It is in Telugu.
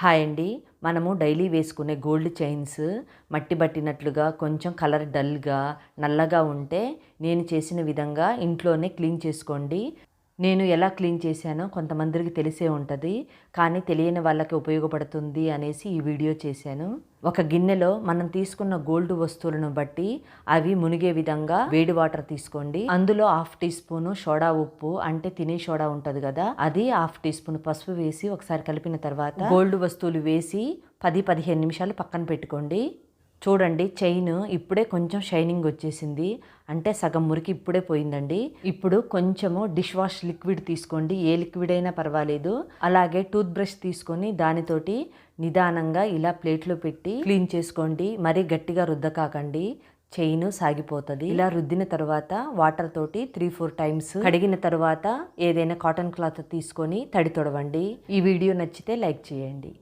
హాయ్ అండి. మనము డైలీ వేసుకునే గోల్డ్ చైన్స్ మట్టి పట్టినట్లుగా కొంచెం కలర్ డల్గా నల్లగా ఉంటే నేను చేసిన విధంగా ఇంట్లోనే క్లీన్ చేసుకోండి. నేను ఎలా క్లీన్ చేశానో కొంతమందికి తెలిసే ఉంటుంది కానీ తెలియని వాళ్ళకి ఉపయోగపడుతుంది అనేసి ఈ వీడియో చేశాను. ఒక గిన్నెలో మనం తీసుకున్న గోల్డ్ వస్తువులను బట్టి అవి మునిగే విధంగా వేడి వాటర్ తీసుకోండి. అందులో హాఫ్ టీ స్పూన్ సోడా ఉప్పు అంటే తినే సోడా ఉంటుంది కదా అది హాఫ్ టీ స్పూన్ పసుపు వేసి ఒకసారి కలిపిన తర్వాత గోల్డ్ వస్తువులు వేసి పది పదిహేను నిమిషాలు పక్కన పెట్టుకోండి. చూడండి చైన్ ఇప్పుడే కొంచెం షైనింగ్ వచ్చేసింది. అంటే సగం మురికి ఇప్పుడే పోయిందండి. ఇప్పుడు కొంచెము డిష్ వాష్ లిక్విడ్ తీసుకోండి. ఏ లిక్విడ్ అయినా పర్వాలేదు. అలాగే టూత్ బ్రష్ తీసుకొని దానితోటి నిదానంగా ఇలా ప్లేట్లో పెట్టి క్లీన్ చేసుకోండి. మరీ గట్టిగా రుద్దకాకండి. చైన్ సాగిపోతుంది. ఇలా రుద్దిన తర్వాత వాటర్ తోటి త్రీ ఫోర్ టైమ్స్ కడిగిన తర్వాత ఏదైనా కాటన్ క్లాత్ తీసుకొని తడి తొడవండి. ఈ వీడియో నచ్చితే లైక్ చేయండి.